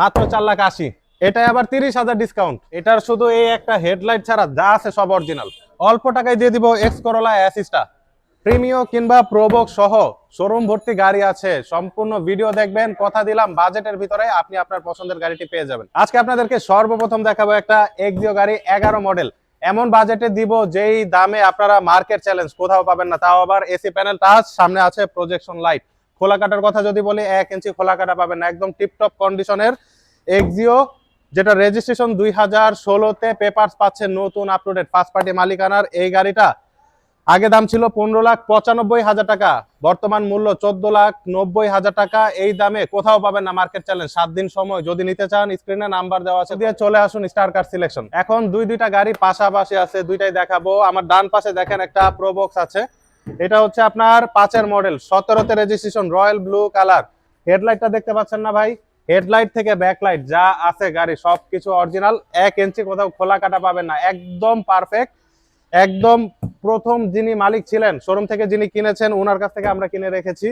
মাত্র চার লাখ আশি। এটাই আবার তিরিশ হাজার ডিসকাউন্ট এটার শুধু এই একটা হেডলাইট ছাড়া যা আছে সব অরিজিনাল অল্প টাকায় দিয়ে দিব এক্স করোলা অ্যাসিস্টা প্রিমিও কিংবা প্রোবক সহ শোরুম ভর্তি গাড়ি আছে। সম্পূর্ণ ভিডিও দেখবেন, কথা দিলাম বাজেটের ভিতরে আপনি আপনার পছন্দের গাড়িটি পেয়ে যাবেন। আজকে আপনাদেরকে সর্বপ্রথম দেখাবো একটা এক্সিও গাড়ি, এগারো মডেল এমন বাজেটে দিব যেই দামে আপনারা মার্কেট চ্যালেঞ্জ কোথাও পাবেন না। তাও আবার এসি প্যানেল টাচ সামনে আছে প্রজেকশন লাইট খোলা কাটার কথা যদি বলি, এক ইঞ্চি খোলা কাটা পাবেন না, একদম টিপটপ কন্ডিশনের এক্সিও যেটা রেজিস্ট্রেশন দুই হাজার ষোলোতে পেপার পাচ্ছেন নতুন আপটুডেট ফার্স্ট পার্টি মালিকানার। এই গাড়িটা আগে দাম ছিল পনেরো লাখ পঁচানব্বই হাজার টাকা, বর্তমান মূল্য চোদ্দ লাখ নব্বই হাজার টাকা। এই দামে কোথাও পাবেন না মার্কেট চ্যালেঞ্জ সাত দিন সময়। যদি নিতে চান স্ক্রিনে নাম্বার দেওয়া আছে। দিয়ে চলে আসুন স্টার কার সিলেকশন এখন দুই দুইটা গাড়ি পাশাপাশি আছে, দুইটাই দেখাবো। আমার ডান পাশে দেখেন একটা প্রোবক্স আছে। এটা হচ্ছে আপনার পাঁচের মডেল সতেরোতে রেজিস্ট্রেশন রয়্যাল ব্লু কালার হেডলাইটটা দেখতে পাচ্ছেন না ভাই? হেডলাইট থেকে ব্যাকলাইট যা আছে গাড়ি, সবকিছু অরিজিনাল এক ইঞ্চি কোথাও খোলা কাটা পাবেন না। একদম পারফেক্ট একদম প্রথম যিনি মালিক ছিলেন শোরুম থেকে যিনি কিনেছেন ওনার কাছ থেকে আমরা কিনে রেখেছি।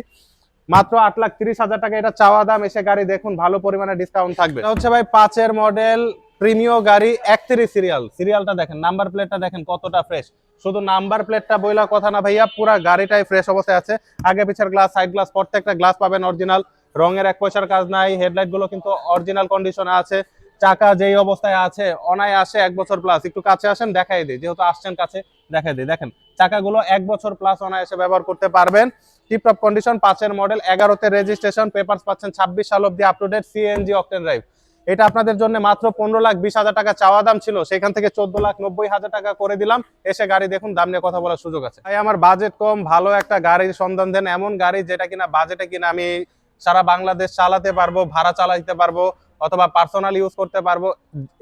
মাত্র আট লাখ তিরিশ হাজার টাকা এটা চাওয়া দাম, এসে গাড়ি দেখুন, ভালো পরিমাণে ডিসকাউন্ট থাকবে। হচ্ছে ভাই পাঁচের মডেল প্রিমিয় গাড়ি একত্রিশ সিরিয়াল সিরিয়ালটা দেখেন নাম্বার প্লেটটা দেখেন কতটা ফ্রেশ শুধু নাম্বার প্লেটটা বইলা কথা না ভাইয়া, পুরা গাড়িটাই ফ্রেশ অবস্থায় আছে। আগে পিছের গ্লাস সাইড গ্লাস প্রত্যেকটা গ্লাস পাবেন অরিজিনাল রঙের এক পয়সার কাজ নাই হেডলাইটগুলো কিন্তু অরিজিনাল কন্ডিশনে আছে। চাকা যেই অবস্থায় আছে অনায় আসে এক বছর প্লাস একটু কাছে আসেন, দেখাই দিই। যেহেতু আসছেন কাছে, দেখাই দিই। দেখেন, চাকাগুলো এক বছর প্লাস অনায়াসে ব্যবহার করতে পারবেন। টিপটপ কন্ডিশন পাঁচের মডেল এগারোতে রেজিস্ট্রেশন পেপার পাচ্ছেন ছাব্বিশ সাল অব্দি up to date CNG octane drive এটা আপনাদের জন্য মাত্র পনেরো লাখ বিশ হাজার টাকা চাওয়া দাম ছিল। সেখান থেকে চোদ্দ লাখ নব্বই হাজার টাকা করে দিলাম। এসে গাড়ি দেখুন, দাম নিয়ে কথা বলার সুযোগ আছে। তাই আমার বাজেট কম, ভালো একটা গাড়ির সন্ধান দেন। এমন গাড়ি যেটা কিনা বাজেটে কিনা আমি সারা বাংলাদেশ চালাতে পারব, ভাড়া চালাইতে পারব, অথবা পার্সোনাল ইউজ করতে পারব।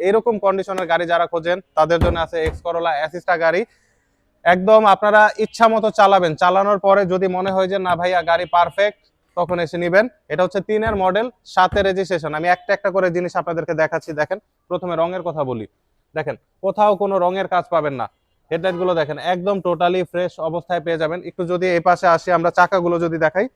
এরকম কন্ডিশনের গাড়ি যারা খোঁজেন, তাদের জন্য আছে এক্স করোলা অ্যাসিস্টা গাড়ি। একদম আপনারা ইচ্ছা মতো চালাবেন। চালানোর পরে যদি মনে হয় যে, না ভাইয়া, গাড়ি পারফেক্ট তখন এসে নেবেন? এটা হচ্ছে তিনের মডেল সাথে রেজিস্ট্রেশন আমি একটা একটা করে জিনিস আপনাদেরকে দেখাচ্ছি, দেখেন। প্রথমে রঙের কথা বলি। দেখেন, কোথাও কোনো রঙের কাজ পাবেন না। হেডলাইটগুলো দেখেন, একদম টোটালি ফ্রেশ অবস্থায় পেয়ে যাবেন। একটু যদি এই পাশে আসি, আমরা চাকাগুলো যদি দেখাই।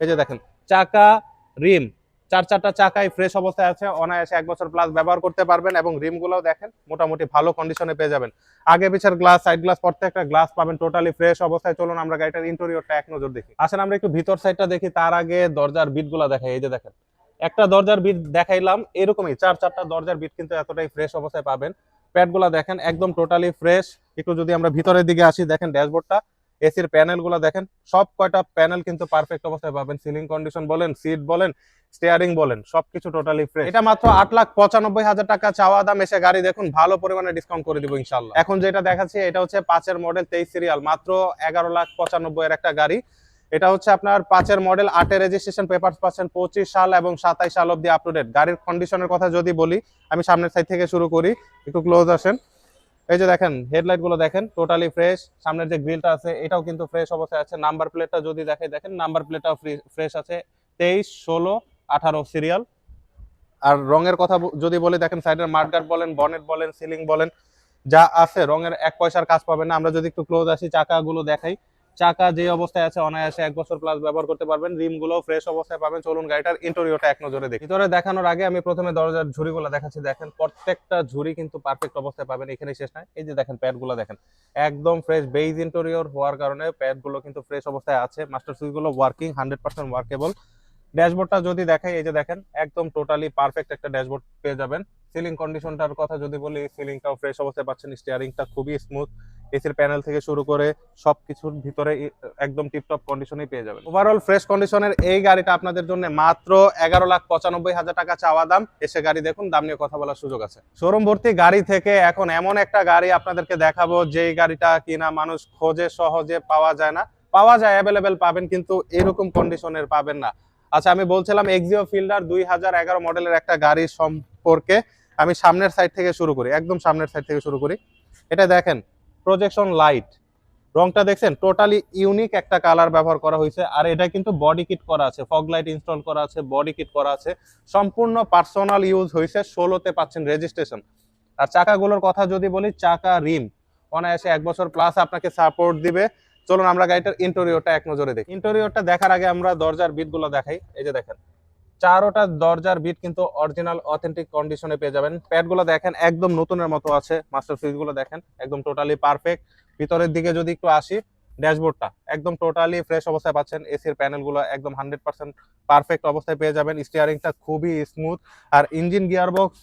এই যে দেখেন, চাকা, রিম। চার চারটা চাকাই ফ্রেশ অবস্থায় আছে, অনায়াসে এক বছর প্লাস ব্যবহার করতে পারবেন এবং রিম গুলোও দেখেন, মোটামুটি ভালো কন্ডিশনে পেয়ে যাবেন। আগে পিছের গ্লাস সাইড গ্লাস প্রত্যেকটা গ্লাস পাবেন টোটালি ফ্রেশ অবস্থায়। চলুন আমরা গাড়িটার ইন্টেরিয়রটা এক নজর দেখি। আসেন আমরা একটু ভিতর সাইডটা দেখি, তার আগে দরজার বিটগুলা দেখাই, এই যে দেখেন। একটা দরজার বিট দেখাইলাম, এরকমই চার চারটা দরজার বিট কিন্তু এতটাই ফ্রেশ অবস্থায় পাবেন। প্যাডগুলা দেখেন, একদম টোটালি ফ্রেশ একটু যদি আমরা ভিতরের দিকে আসি, দেখেন ড্যাশবোর্ডটা এসির প্যানেলগুলা দেখেন, সব কয়টা প্যানেল কিন্তু পারফেক্ট অবস্থায় পাবেন। সিলিং কন্ডিশন বলেন, সিট বলেন স্টিয়ারিং বলেন, সবকিছু টোটালি ফ্রেশ এটা মাত্র আট লাখ পঁচানব্বই হাজার টাকা চাওয়া দাম, এসে গাড়ি দেখুন, ভালো পরিমাণে ডিসকাউন্ট করে দিব ইনশাল্লাহ এখন যেটা দেখাচ্ছি, এটা হচ্ছে পাঁচের মডেল তেইশ সিরিয়াল মাত্র এগারো লাখ পঁচানব্বই এর একটা গাড়ি। এটা হচ্ছে আপনার পাঁচের মডেল আটের রেজিস্ট্রেশন পেপার পাচ্ছেন পঁচিশ সাল এবং সাতাইশ সাল অব্দি আপ টু ডেট গাড়ির কন্ডিশনের কথা যদি বলি, আমি সামনের সাইড থেকে শুরু করি, একটু ক্লোজ আসেন। এই যে দেখেন হেডলাইটগুলো দেখেন টোটালি ফ্রেশ সামনের যে গ্রিলটা আছে, এটাও কিন্তু ফ্রেশ অবস্থায় আছে। নাম্বার প্লেটটা যদি দেখে দেখেন নাম্বার প্লেটটাও ফ্রেশ আছে। তেইশ, ষোলো, আঠারো সিরিয়াল আর রঙের কথা যদি বলে, দেখেন সাইডের মার্কার বলেন বনেট বলেন সিলিং বলেন, যা আছে, রঙের এক পয়সার কাজ পাবে না। আমরা যদি একটু ক্লোজ আসি, চাকাগুলো দেখাই। চাকা যে অবস্থায় আছে, অনায়াসে এক বছর প্লাস ব্যবহার করতে পারবেন। রিমগুলো ফ্রেশ অবস্থায় পাবেন। চলুন গাড়িটার ইন্টেরিয়রটা এক নজরে দেখি। ভিতরে দেখানোর আগে আমি প্রথমে দরজার ঝুড়িগুলো দেখাচ্ছি। দেখেন, প্রত্যেকটা ঝুড়ি কিন্তু পারফেক্ট অবস্থায় পাবেন। এখানে শেষ নাই। এই যে দেখেন প্যাডগুলো দেখেন। একদম ফ্রেশ বেইজ ইন্টেরিয়র হওয়ার কারণে প্যাডগুলো কিন্তু ফ্রেশ অবস্থায় আছে। মাস্টার সুইচগুলো ওয়ার্কিং হান্ড্রেড পার্সেন্ট ওয়ার্কেবল ড্যাশবোর্ডটা যদি দেখাই, এই যে দেখেন, একদম টোটালি পারফেক্ট একটা ড্যাশবোর্ড পেয়ে যাবেন। সিলিং কন্ডিশনটার কথা যদি বলি সিলিংটাও ফ্রেশ অবস্থায় পাচ্ছেন। স্টিয়ারিংটা খুবই স্মুথ এসির প্যানেল থেকে শুরু করে সবকিছুর ভিতরে একদম টিপটপ কন্ডিশনেই পেয়ে যাবেন। ওভারঅল ফ্রেশ কন্ডিশনের এই গাড়িটা আপনাদের জন্য মাত্র এগারো লাখ পঁচানব্বই হাজার টাকা চাওয়া দাম। এসে গাড়ি দেখুন, দাম নিয়ে কথা বলার সুযোগ আছে। শোরুম ভর্তি গাড়ি থেকে এখন এমন একটা গাড়ি আপনাদেরকে দেখাবো, যেই গাড়িটা কিনা মানুষ খোঁজে সহজে পাওয়া যায় না। পাওয়া যায় অ্যাভেলেবেল পাবেন, কিন্তু এরকম কন্ডিশনের পাবেন না। আচ্ছা আমি বলছিলাম এক্সিও ফিল্ডার দুই হাজার এগারো মডেলের একটা গাড়ি সম্পর্কে। আমি সামনের সাইড থেকে শুরু করি, একদম সামনের সাইড থেকে শুরু করি। এটা দেখেন প্রজেকশন লাইট রংটা দেখছেন? টোটালি ইউনিক একটা কালার ব্যবহার করা হয়েছে। আর এটা কিন্তু বডি কিট করা আছে। ফগ লাইট ইনস্টল করা আছে বডি কিট করা আছে। সম্পূর্ণ পার্সোনাল ইউজ হয়েছে, ষোলোতে পাচ্ছেন রেজিস্ট্রেশন আর চাকাগুলোর কথা যদি বলি, চাকা রিম। অনায়াসে এক বছর প্লাস আপনাকে সাপোর্ট দিবে। চলুন আমরা গাড়িটার ইন্টেরিয়রটা এক নজরে দেখি। ইন্টেরিয়রটা দেখার আগে আমরা দরজার বিটগুলো দেখাই। এই যে দেখেন। চারোটা দরজার বিট কিন্তু অরিজিনাল অথেন্টিক কন্ডিশনে পেয়ে যাবেন। প্যাডগুলো দেখেন, একদম নতুনের মতো আছে। মাস্টার সুইচগুলো দেখেন, একদম টোটালি পারফেক্ট ভিতরের দিকে যদি একটু আসি, ড্যাশবোর্ডটা একদম টোটালি ফ্রেশ অবস্থায় পাচ্ছেন। এসির প্যানেলগুলো একদম হান্ড্রেড পার্সেন্ট পারফেক্ট অবস্থায় পেয়ে যাবেন। স্টিয়ারিংটা খুবই স্মুথ আর ইঞ্জিন গিয়ারবক্স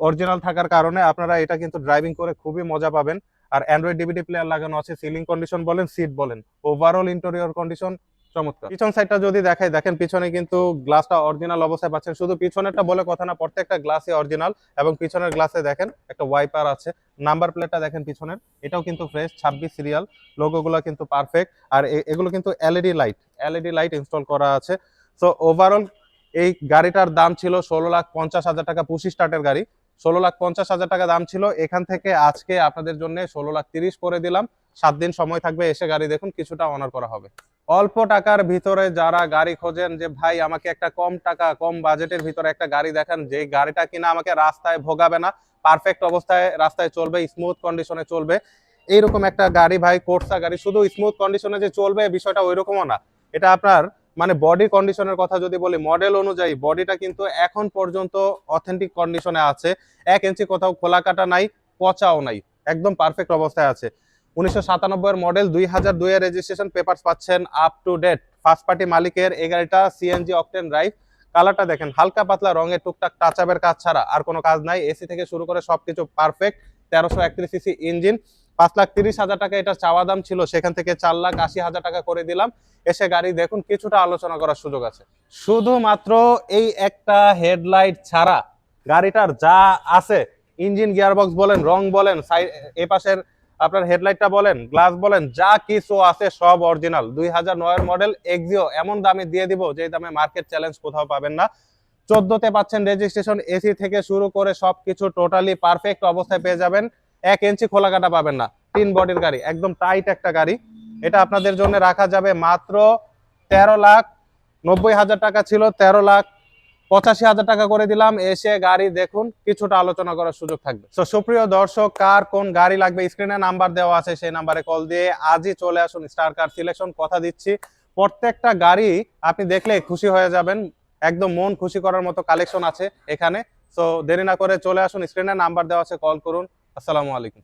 অরিজিনাল থাকার কারণে আপনারা এটা কিন্তু ড্রাইভিং করে খুবই মজা পাবেন। আর অ্যান্ড্রয়েড ডিভিডি প্লেয়ার লাগানো আছে। সিলিং কন্ডিশন বলেন সিট বলেন। ওভারঅল ইন্টেরিয়র কন্ডিশন চমৎকার। পিছন সাইডটা যদি দেখাই, দেখেন পিছনে কিন্তু গ্লাসটা অরিজিনাল অবস্থায় পাচ্ছেন। শুধু পিছনেরটা বলে কথা না, প্রত্যেকটা গ্লাসই অরিজিনাল এবং পিছনের গ্লাসে দেখেন একটা ওয়াইপার আছে। নাম্বার প্লেটটা দেখেন পিছনের, এটাও কিন্তু ফ্রেশ ছাব্বিশ সিরিয়াল লোগোগুলো কিন্তু পারফেক্ট আর এগুলো কিন্তু LED light LED light install করা আছে। সো ওভারঅল এই গাড়িটার দাম ছিল ষোলো লাখ পঞ্চাশ হাজার টাকা, পুশি স্টার্টের গাড়ি। ষোলো লাখ পঞ্চাশ হাজার টাকা দাম ছিল। এখান থেকে আজকে আপনাদের জন্য ষোলো লাখ তিরিশ করে দিলাম। সাত দিন সময় থাকবে, এসে গাড়ি দেখুন, কিছুটা অনার করা হবে। অল্প টাকার ভিতরে যারা গাড়ি খোঁজেন যে, ভাই, আমাকে একটা কম টাকা, কম বাজেটের ভিতরে একটা গাড়ি দেখান। যে গাড়িটা কিনা আমাকে রাস্তায় ভোগাবে না। পারফেক্ট অবস্থায় রাস্তায় চলবে স্মুথ কন্ডিশনে চলবে। এইরকম একটা গাড়ি, ভাই, কোর্সা গাড়ি। শুধু স্মুথ কন্ডিশনে যে চলবে, বিষয়টা ওইরকমও না। এটা আপনার মানে বডি কন্ডিশনের কথা যদি বলি মডেল অনুযায়ী বডিটা কিন্তু এখন পর্যন্ত অথেন্টিক কন্ডিশনে আছে। এক ইঞ্চি কোথাও খোলা কাটা নাই, পচাও নাই। একদম পারফেক্ট অবস্থায় আছে। উনিশশো সাতানব্বই মডেল দুই হাজার দুই এর রেজিস্ট্রেশন পেপারস পাচ্ছেন up to date first party মালিকের এই গাড়িটা সিএনজি অকটেন ড্রাইভ কালারটা দেখেন, হালকা পাতলা রঙের টুকটাক টাচ আপের কাজ ছাড়া আর কোনো কাজ নাই। এসি থেকে শুরু করে সবকিছু পারফেক্ট তেরোশো একত্রিশ সিসি ইঞ্জিন পাঁচ লাখ তিরিশ হাজার টাকা এটা চাওয়া দাম ছিল, সেখান থেকে চার লাখ আশি হাজার টাকা করে দিলাম। এসে গাড়ি দেখুন, কিছুটা আলোচনা করার সুযোগ আছে। শুধুমাত্র এই একটা হেডলাইট ছাড়া গাড়িটার যা আছে ইঞ্জিন গিয়ারবক্স বলেন, রং বলেন সাইড এ পাশের আপনার হেডলাইটটা বলেন, গ্লাস বলেন, যা কিছু আছে সব অরিজিনাল দুই হাজার নয়ের মডেল এক্সিও এমন দামে দিয়ে দিব যে দামে মার্কেট চ্যালেঞ্জ কোথাও পাবেন না। চোদ্দতে পাচ্ছেন রেজিস্ট্রেশন এসি থেকে শুরু করে সবকিছু টোটালি পারফেক্ট অবস্থায় পেয়ে যাবেন। এক ইঞ্চি খোলা কাটা পাবেন না। তিন বডির গাড়ি, একদম টাইট একটা গাড়ি। এটা আপনাদের জন্য রাখা যাবে মাত্র তেরো লাখ নব্বই হাজার টাকা ছিল, তেরো লাখ পঁচাশি হাজার টাকা করে দিলাম। এসে গাড়ি দেখুন, কিছুটা আলোচনা করার সুযোগ থাকবে। তো সুপ্রিয় দর্শক, কার কোন গাড়ি লাগবে? স্ক্রিনে নাম্বার দেওয়া আছে, সেই নাম্বারে কল দিয়ে আজই চলে আসুন স্টার কার সিলেকশন কথা দিচ্ছি। প্রত্যেকটা গাড়ি আপনি দেখলে খুশি হয়ে যাবেন। একদম মন খুশি করার মতো কালেকশন আছে এখানে। সো দেরি না করে চলে আসুন স্ক্রিনে নাম্বার দেওয়া আছে কল করুন। আসসালামু আলাইকুম।